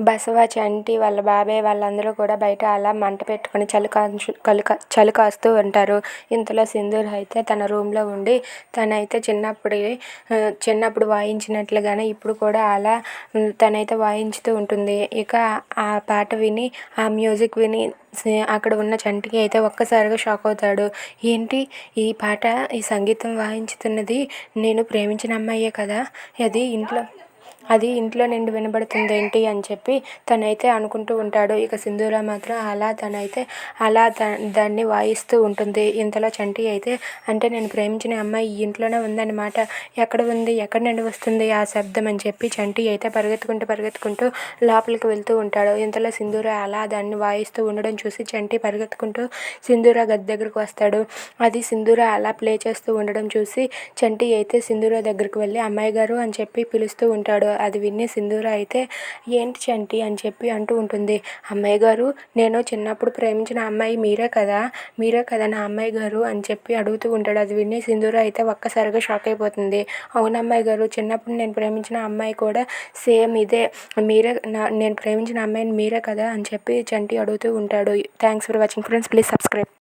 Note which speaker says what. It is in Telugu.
Speaker 1: బసవ చంటి వాళ్ళ బాబాయ్ వాళ్ళందరూ కూడా బయట అలా మంట పెట్టుకొని చలి కాచు చలి కాస్తూ ఉంటారు. ఇంతలో సింధూర్ అయితే తన రూమ్లో ఉండి తనైతే చిన్నప్పుడు చిన్నప్పుడు వాయించినట్లుగానే ఇప్పుడు కూడా అలా తనైతే వాయించుతూ ఉంటుంది. ఇక ఆ పాట విని ఆ మ్యూజిక్ విని అక్కడ ఉన్న చంటికి అయితే ఒక్కసారిగా షాక్ అవుతాడు. ఏంటి ఈ పాట ఈ సంగీతం వాయించుతున్నది? నేను ప్రేమించిన అమ్మాయే కదా? అది ఇంట్లో అది ఇంట్లో నుండి వినబడుతుంది ఏంటి అని చెప్పి తనైతే అనుకుంటూ ఉంటాడు. ఇక సింధూర మాత్రం అలా తనైతే అలా దాన్ని వాయిస్తూ ఉంటుంది. ఇంతలో చంటి అయితే అంటే నేను ప్రేమించిన అమ్మాయి ఈ ఇంట్లోనే ఉందన్నమాట. ఎక్కడ ఉంది? ఎక్కడి నుండి వస్తుంది ఆ శబ్దం అని చెప్పి చంటి అయితే పరిగెత్తుకుంటూ పరిగెత్తుకుంటూ లోపలికి వెళ్తూ ఉంటాడు. ఇంతలో సింధూర అలా దాన్ని వాయిస్తూ ఉండడం చూసి చంటి పరిగెత్తుకుంటూ సింధూర గది దగ్గరకు వస్తాడు. అది సింధూర అలా ప్లే చేస్తూ ఉండడం చూసి చంటి అయితే సింధూర దగ్గరికి వెళ్ళి అమ్మాయి గారు అని చెప్పి పిలుస్తూ ఉంటాడు. అది విని సింధూర అయితే ఏంటి చంటి? అని చెప్పి అంటూ ఉంటుంది. అమ్మాయి గారు నేను చిన్నప్పుడు ప్రేమించిన అమ్మాయి మీరే కదా మీరే కదా నా అమ్మాయి గారు? అని చెప్పి అడుగుతూ ఉంటాడు. అది విని సింధూర అయితే ఒక్కసారిగా షాక్ అయిపోతుంది. అవును అమ్మాయి గారు చిన్నప్పుడు నేను ప్రేమించిన అమ్మాయి కూడా సేమ్ ఇదే మీరే నా నేను ప్రేమించిన అమ్మాయిని మీరే కదా? అని చెప్పి చంటి అడుగుతూ ఉంటాడు. Thanks for watching friends please subscribe